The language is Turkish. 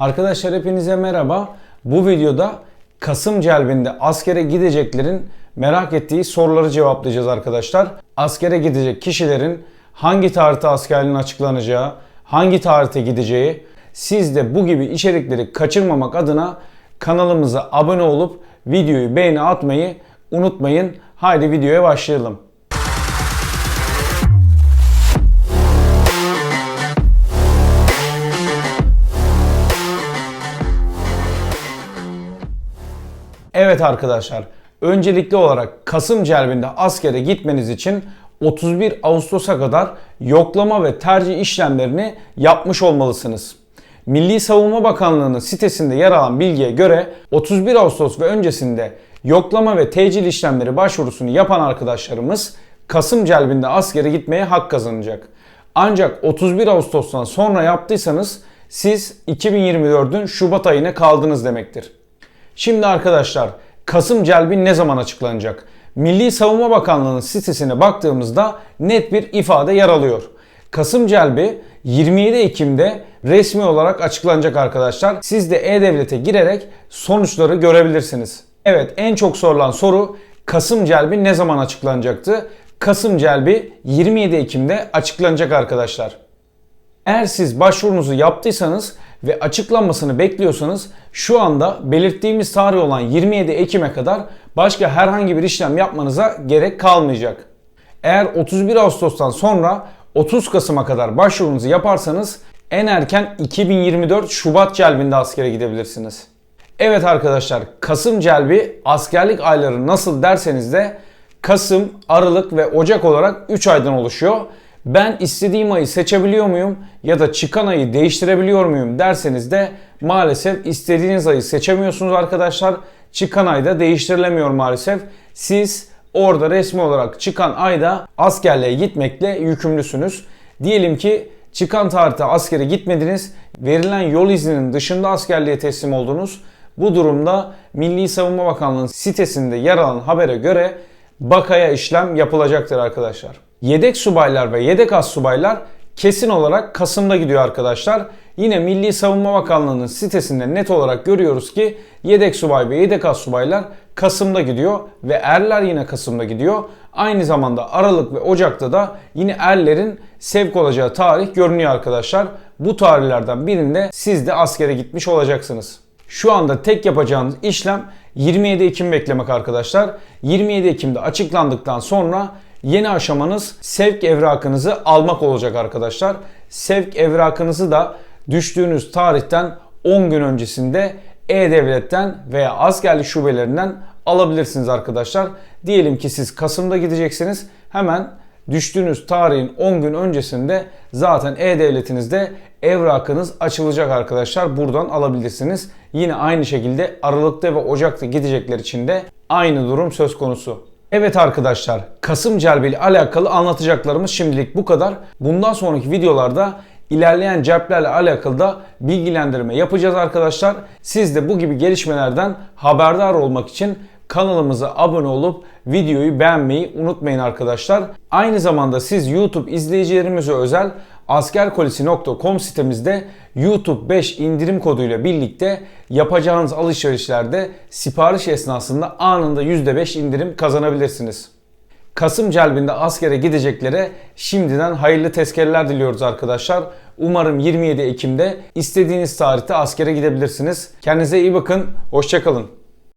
Arkadaşlar hepinize merhaba. Bu videoda Kasım celbinde askere gideceklerin merak ettiği soruları cevaplayacağız arkadaşlar. Askere gidecek kişilerin hangi tarihte askerliğin açıklanacağı, hangi tarihte gideceği, siz de bu gibi içerikleri kaçırmamak adına kanalımıza abone olup videoyu beğeni atmayı unutmayın. Haydi videoya başlayalım. Evet arkadaşlar, öncelikli olarak Kasım celbinde askere gitmeniz için 31 Ağustos'a kadar yoklama ve tercih işlemlerini yapmış olmalısınız. Milli Savunma Bakanlığı'nın sitesinde yer alan bilgiye göre 31 Ağustos ve öncesinde yoklama ve tecil işlemleri başvurusunu yapan arkadaşlarımız Kasım celbinde askere gitmeye hak kazanacak. Ancak 31 Ağustos'tan sonra yaptıysanız siz 2024'ün Şubat ayına kaldınız demektir. Şimdi arkadaşlar Kasım celbi ne zaman açıklanacak? Milli Savunma Bakanlığı'nın sitesine baktığımızda net bir ifade yer alıyor. Kasım celbi 27 Ekim'de resmi olarak açıklanacak arkadaşlar. Siz de E-Devlet'e girerek sonuçları görebilirsiniz. Evet en çok sorulan soru Kasım celbi ne zaman açıklanacaktı? Kasım celbi 27 Ekim'de açıklanacak arkadaşlar. Eğer siz başvurunuzu yaptıysanız ve açıklanmasını bekliyorsanız şu anda belirttiğimiz tarih olan 27 Ekim'e kadar başka herhangi bir işlem yapmanıza gerek kalmayacak. Eğer 31 Ağustos'tan sonra 30 Kasım'a kadar başvurunuzu yaparsanız en erken 2024 Şubat celbinde askere gidebilirsiniz. Evet arkadaşlar Kasım celbi askerlik ayları nasıl derseniz de Kasım, Aralık ve Ocak olarak 3 aydan oluşuyor. Ben istediğim ayı seçebiliyor muyum ya da çıkan ayı değiştirebiliyor muyum derseniz de maalesef istediğiniz ayı seçemiyorsunuz arkadaşlar. Çıkan ayda değiştirilemiyor maalesef. Siz orada resmi olarak çıkan ayda askerliğe gitmekle yükümlüsünüz. Diyelim ki çıkan tarihte askere gitmediniz, verilen yol izninin dışında askerliğe teslim oldunuz. Bu durumda Milli Savunma Bakanlığı'nın sitesinde yer alan habere göre bakaya işlem yapılacaktır arkadaşlar. Yedek subaylar ve yedek as subaylar kesin olarak Kasım'da gidiyor arkadaşlar. Yine Milli Savunma Bakanlığı'nın sitesinde net olarak görüyoruz ki yedek subay ve yedek as subaylar Kasım'da gidiyor ve erler yine Kasım'da gidiyor. Aynı zamanda Aralık ve Ocak'ta da yine erlerin sevk olacağı tarih görünüyor arkadaşlar. Bu tarihlerden birinde siz de askere gitmiş olacaksınız. Şu anda tek yapacağınız işlem 27 Ekim beklemek arkadaşlar. 27 Ekim'de açıklandıktan sonra yeni aşamanız sevk evrakınızı almak olacak arkadaşlar. Sevk evrakınızı da düştüğünüz tarihten 10 gün öncesinde E-Devlet'ten veya askerlik şubelerinden alabilirsiniz arkadaşlar. Diyelim ki siz Kasım'da gideceksiniz. Hemen düştüğünüz tarihin 10 gün öncesinde zaten E-Devletinizde evrakınız açılacak arkadaşlar. Buradan alabilirsiniz. Yine aynı şekilde Aralık'ta ve Ocak'ta gidecekler için de aynı durum söz konusu. Evet arkadaşlar Kasım Celbi ile alakalı anlatacaklarımız şimdilik bu kadar. Bundan sonraki videolarda ilerleyen ceplerle alakalı da bilgilendirme yapacağız arkadaşlar. Siz de bu gibi gelişmelerden haberdar olmak için kanalımıza abone olup videoyu beğenmeyi unutmayın arkadaşlar. Aynı zamanda siz YouTube izleyicilerimize özel askerkolisi.com sitemizde YouTube 5 indirim koduyla birlikte yapacağınız alışverişlerde sipariş esnasında anında %5 indirim kazanabilirsiniz. Kasım celbinde askere gideceklere şimdiden hayırlı tezkereler diliyoruz arkadaşlar. Umarım 27 Ekim'de istediğiniz tarihte askere gidebilirsiniz. Kendinize iyi bakın, hoşçakalın.